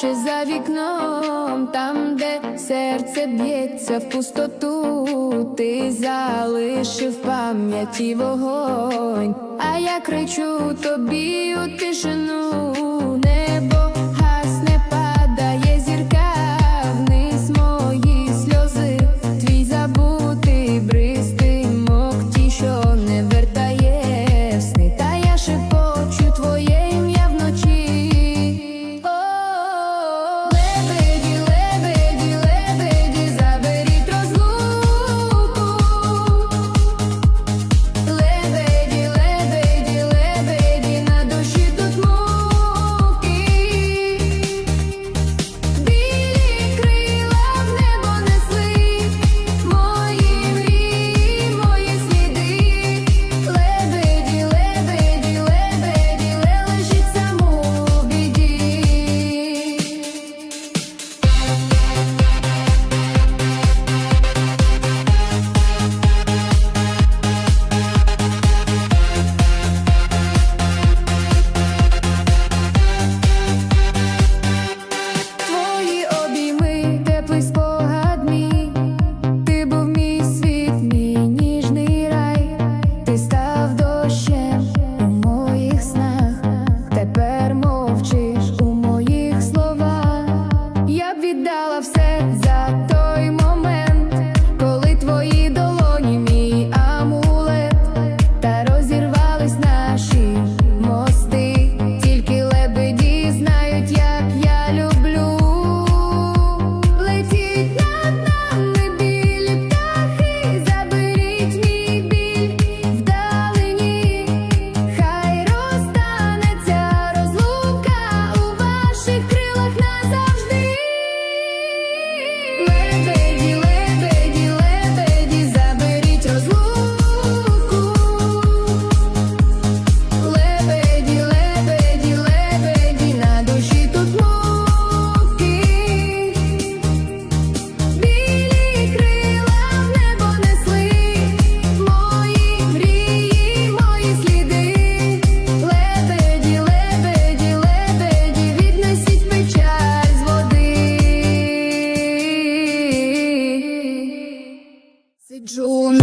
плаче за вікном, там, де серце б'ється в пустоту, ти залишив пам'яті вогонь, а я кричу тобі у тишину,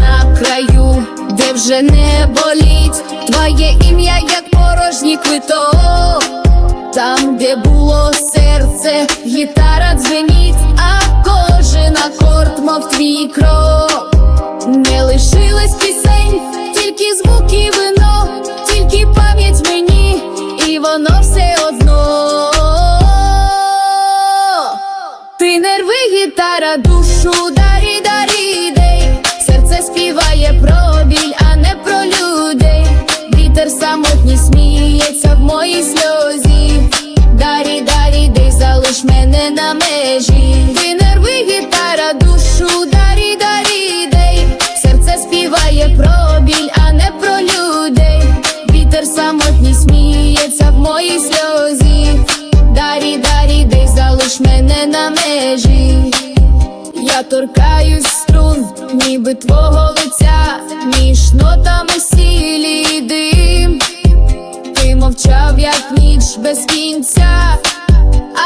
на краю, де вже не боліть Твоє ім'я, як порожній квиток. Там, де було серце, гітара дзвеніть, а кожен акорд, мов твій крок. Не лишилось пісень, тільки звуки вино, тільки пам'ять мені, і воно все одно. Ти нерви, гітара, душу в сльозі. Дарі, дарі, дей, залиш мене на межі. Ти нерви, гітара, душу дарі, дарі, дей Серце співає про біль, а не про людей. Вітер самотній сміється в моїй сльозі. Дарі, дарі, десь залиш мене на межі. Я торкаюсь струн, ніби твого лиця, між нотами мовчав, як ніч без кінця,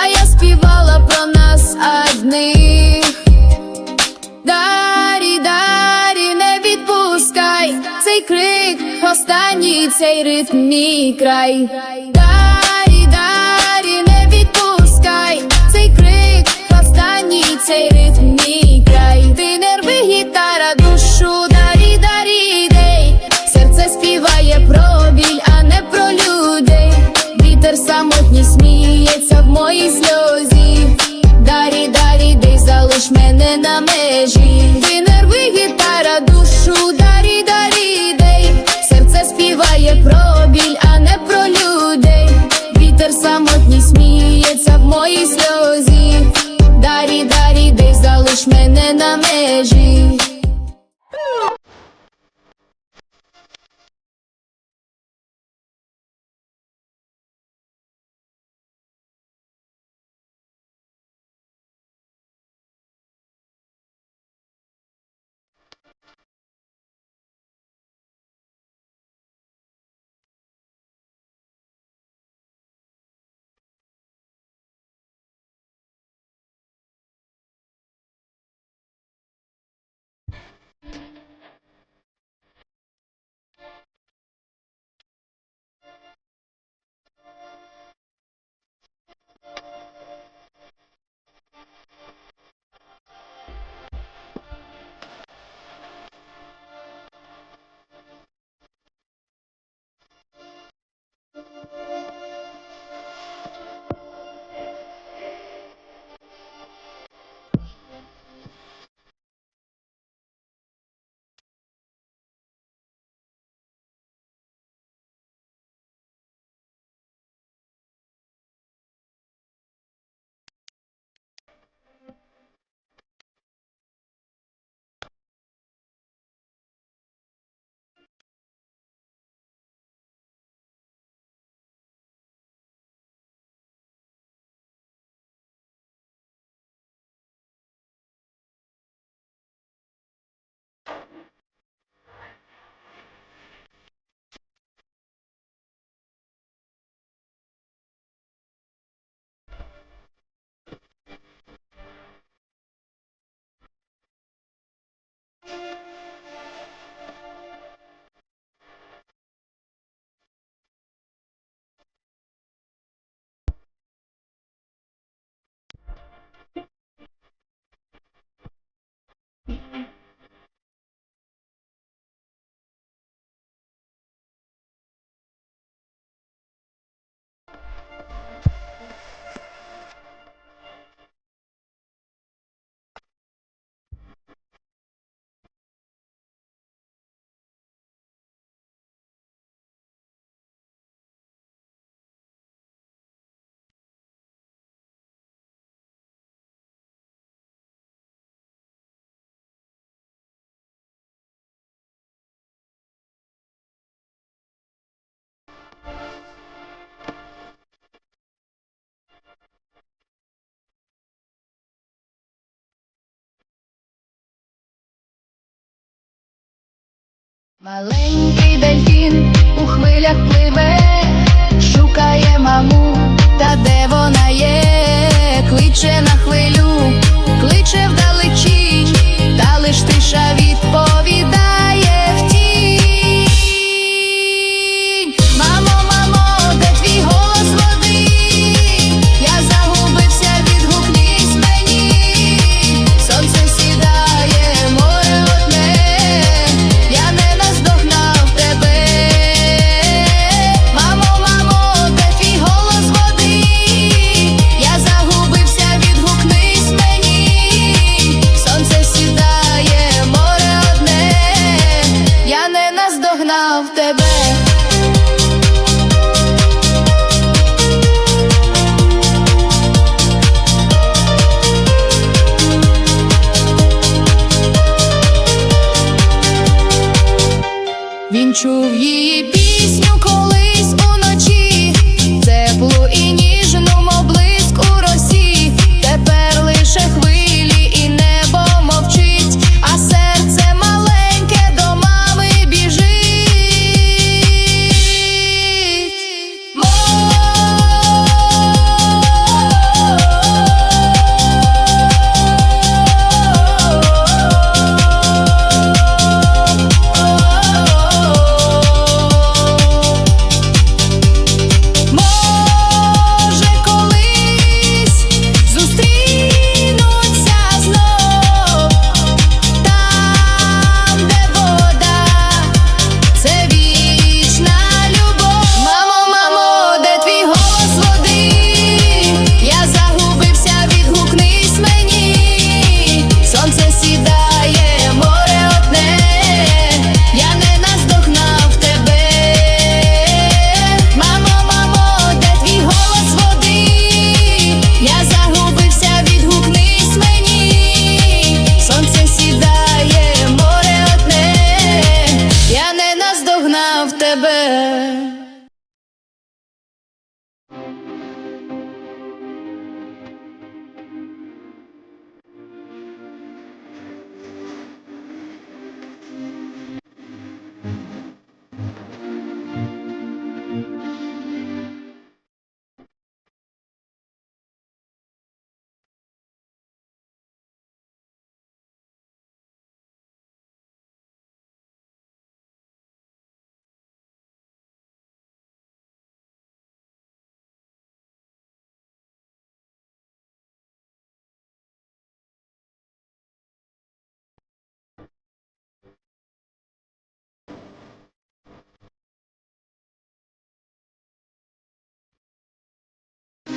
а я співала про нас одних. Дарі, дарі, не відпускай цей крик, останній цей ритм мій край. Дарі, дарі, не відпускай на межі. Нерви, гітара, душу, дарі, дарі, дей Серце співає про біль, а не про людей. Вітер самотній сміється в моїй сльозі. Дарі, дарі, дей залиш мене на межі. Маленький дельфін у хвилях пливе, шукає маму, та де вона є, кличе.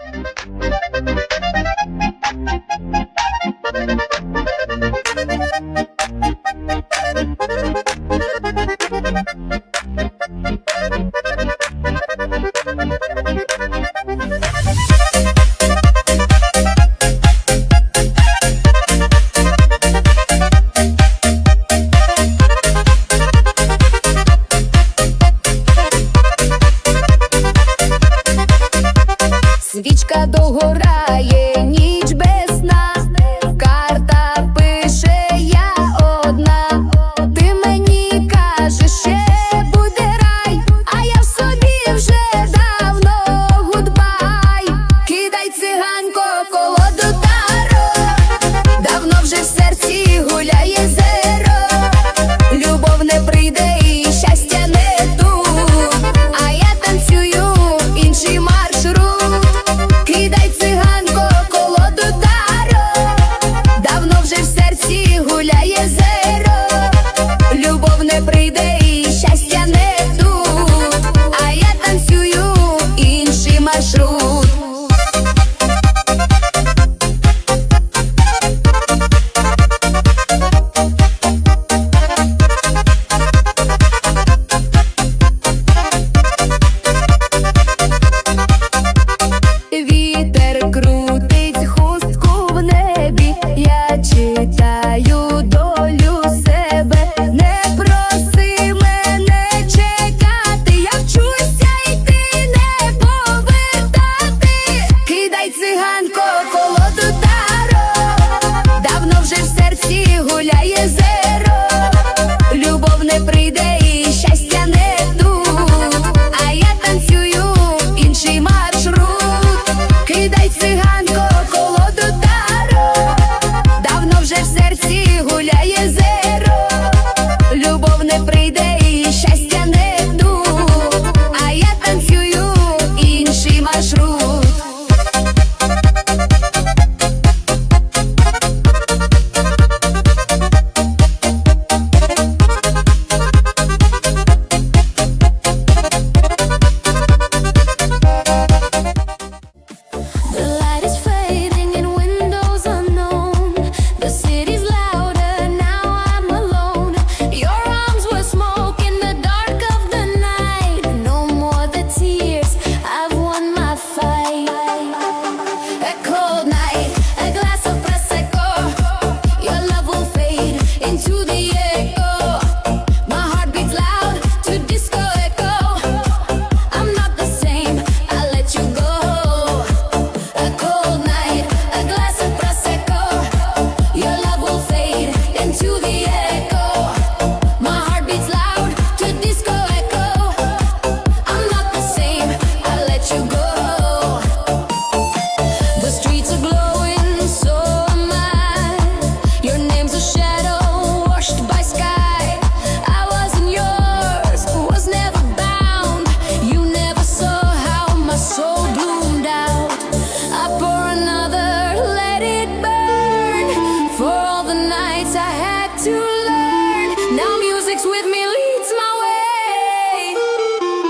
Thank you.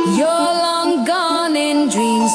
You're long gone in dreams